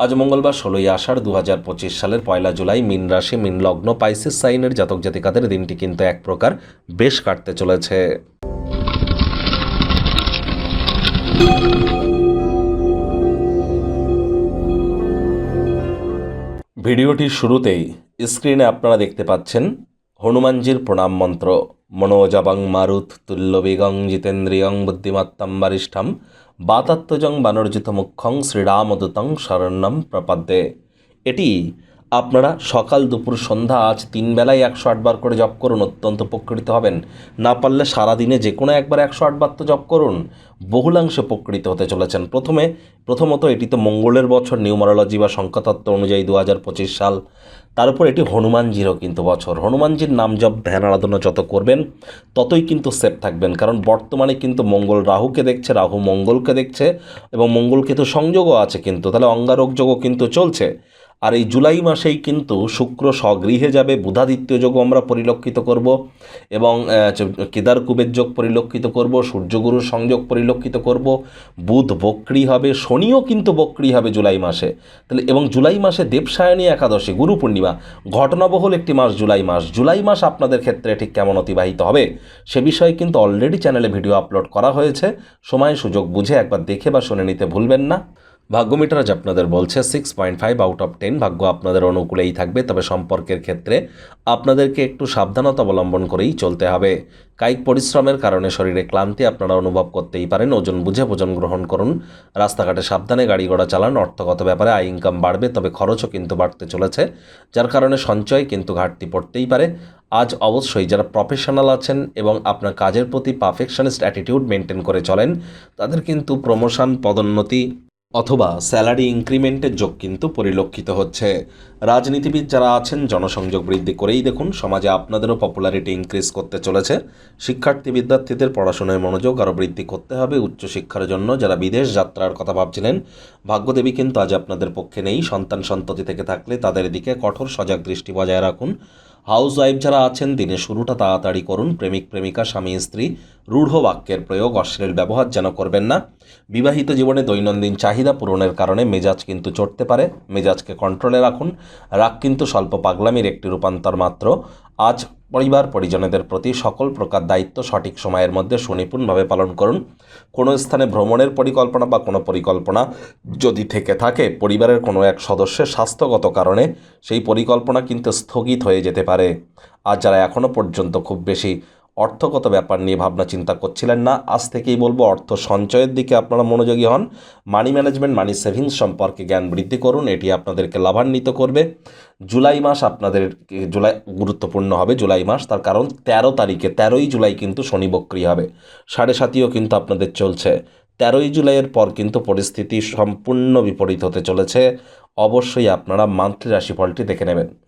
আজ মঙ্গলবার ষোলোই আষাঢ় দু হাজার পঁচিশ সালের পয়লা জুলাই মিন রাশি, মিন লগ্ন, পাইসিস, সাইনের জাতক জাতিকাদের দিনটি কিন্তু এক প্রকার বেশ কাটতে চলেছে। ভিডিওটির শুরুতেই স্ক্রিনে আপনারা দেখতে পাচ্ছেন হনুমানজির প্রণাম মন্ত্র। মনোজাবাং মারুত তুল্যবেগং জিতেন্দ্রিয়ং বুদ্ধিমত্তম বারিষ্ঠাম বাতাত্মজং বানর্জিত মুখ্যং শ্রীরামদূতং শরণ্যম প্রপদ্যে। এটি আপনারা সকাল দুপুর সন্ধ্যা আজ তিন বেলায় একশো আটবার করে জপ করুন, অত্যন্ত উপকৃত হবেন। না পারলে সারাদিনে যে কোনো একবার একশো আটবার তো জপ করুন। বহুলাংশে উপকৃত হতে চলেছেন। প্রথমে, প্রথমত এটি তো মঙ্গলের বছর, নিউমারোলজি বা সংখ্যাতত্ত্ব অনুযায়ী দু হাজার পঁচিশ সাল। তার উপর এটি হনুমানজিরও কিন্তু বছর। হনুমানজির নাম জপ, ধ্যান, আরাধনা যত করবেন, ততই কিন্তু সেফ থাকবেন। কারণ বর্তমানে কিন্তু মঙ্গল রাহুকে দেখছে, রাহু মঙ্গলকে দেখছে এবং মঙ্গলকে তো সংযোগও আছে কিন্তু। তাহলে অঙ্গারক যোগও কিন্তু চলছে। আর এই জুলাই মাসেই কিন্তু শুক্র স্বগৃহে যাবে, বুধাদিত্য যোগও আমরা পরিলক্ষিত করব এবং কেদার কুবের যোগ পরিলক্ষিত করব, সূর্যগুরুর সংযোগ পরিলক্ষিত করব, বুধ বক্রি হবে, শনিও কিন্তু বক্রি হবে জুলাই মাসে। তাহলে এবং জুলাই মাসে দেবসায়নী একাদশী, গুরু পূর্ণিমা, ঘটনাবহুল একটি মাস জুলাই মাস। জুলাই মাস আপনাদের ক্ষেত্রে ঠিক কেমন অতিবাহিত হবে সে বিষয়ে কিন্তু অলরেডি চ্যানেলে ভিডিও আপলোড করা হয়েছে। সময় সুযোগ বুঝে একবার দেখে বা শুনে নিতে ভুলবেন না। ভাগ্যমিটার আজ আপনাদের বলছে six point five out of ten ভাগ্য আপনাদের অনুকূলেই থাকবে, তবে সম্পর্কের ক্ষেত্রে আপনাদেরকে একটু সাবধানতা অবলম্বন করেই চলতে হবে। কায়িক পরিশ্রমের কারণে শরীরে ক্লান্তি আপনারা অনুভব করতেই পারেন। ওজন বুঝে ভোজন গ্রহণ করুন। রাস্তাঘাটে সাবধানে গাড়ি ঘোড়া চালান। অর্থগত ব্যাপারে আয় ইনকাম বাড়বে, তবে খরচও কিন্তু বাড়তে চলেছে, যার কারণে সঞ্চয় কিন্তু ঘাটতি পড়তেই পারে। আজ অবশ্যই যারা প্রফেশনাল আছেন এবং আপনার কাজের প্রতি পারফেকশনিস্ট অ্যাটিটিউড মেনটেন করে চলেন, তাদের কিন্তু প্রমোশন পদোন্নতি অথবা স্যালারি ইনক্রিমেন্টের যোগ কিন্তু পরিলক্ষিত হচ্ছে। রাজনীতিবিদ যারা আছেন, জনসংযোগ বৃদ্ধি করেই দেখুন সমাজে আপনাদেরও পপুলারিটি ইনক্রিজ করতে চলেছে। শিক্ষার্থী বিদ্যার্থীদের পড়াশোনায় মনোযোগ আরও বৃদ্ধি করতে হবে উচ্চশিক্ষার জন্য। যারা বিদেশ যাত্রার কথা ভাবছিলেন, ভাগ্যদেবী কিন্তু আজ আপনাদের পক্ষে নেই। সন্তান সন্ততি থেকে থাকলে তাদের দিকে কঠোর সজাগ দৃষ্টি বজায় রাখুন। হাউস ওয়াইফ যারা আছেন দিনে শুরুটা তাড়াতাড়ি করুন। প্রেমিক, প্রেমিকা, স্বামী, স্ত্রী, রূঢ় বাক্যের প্রয়োগ, অশ্লীল ব্যবহার যেন করবেন না। বিবাহিত জীবনে দৈনন্দিন চাহিদা পূরণের কারণে মেজাজ কিন্তু চড়তে পারে। মেজাজকে কন্ট্রোলে রাখুন। রাগ কিন্তু স্বল্প পাগলামির একটি রূপান্তর মাত্র। আজ পরিবার, পরিজনেদের প্রতি সকল প্রকার দায়িত্ব সঠিক সময়ের মধ্যে সুনিপুণভাবে পালন করুন। কোনো স্থানে ভ্রমণের পরিকল্পনা বা কোনো পরিকল্পনা যদি থেকে থাকে, পরিবারের কোনো এক সদস্যের স্বাস্থ্যগত কারণে সেই পরিকল্পনা কিন্তু স্থগিত হয়ে যেতে পারে। আর যারা এখনও পর্যন্ত খুব বেশি অর্থগত ব্যাপার নিয়ে ভাবনা চিন্তা করছিলেন না। আজ থেকেই বলব, অর্থ সঞ্চয়ের দিকে আপনারা মনোযোগী হন। মানি ম্যানেজমেন্ট, মানি সেভিংস সম্পর্কে জ্ঞান বৃদ্ধি করুন, এটি আপনাদেরকে লাভান্বিত করবে। জুলাই মাস আপনাদের জুলাই, গুরুত্বপূর্ণ হবে জুলাই মাস, তার কারণ তেরো তারিখে, তেরোই জুলাই কিন্তু শনি বক্রি হবে। সাড়ে সাতিও কিন্তু আপনাদের চলছে। তেরোই জুলাইয়ের পর কিন্তু পরিস্থিতি সম্পূর্ণ বিপরীত হতে চলেছে। অবশ্যই আপনারা মান্থলি রাশিফলটি দেখে নেবেন।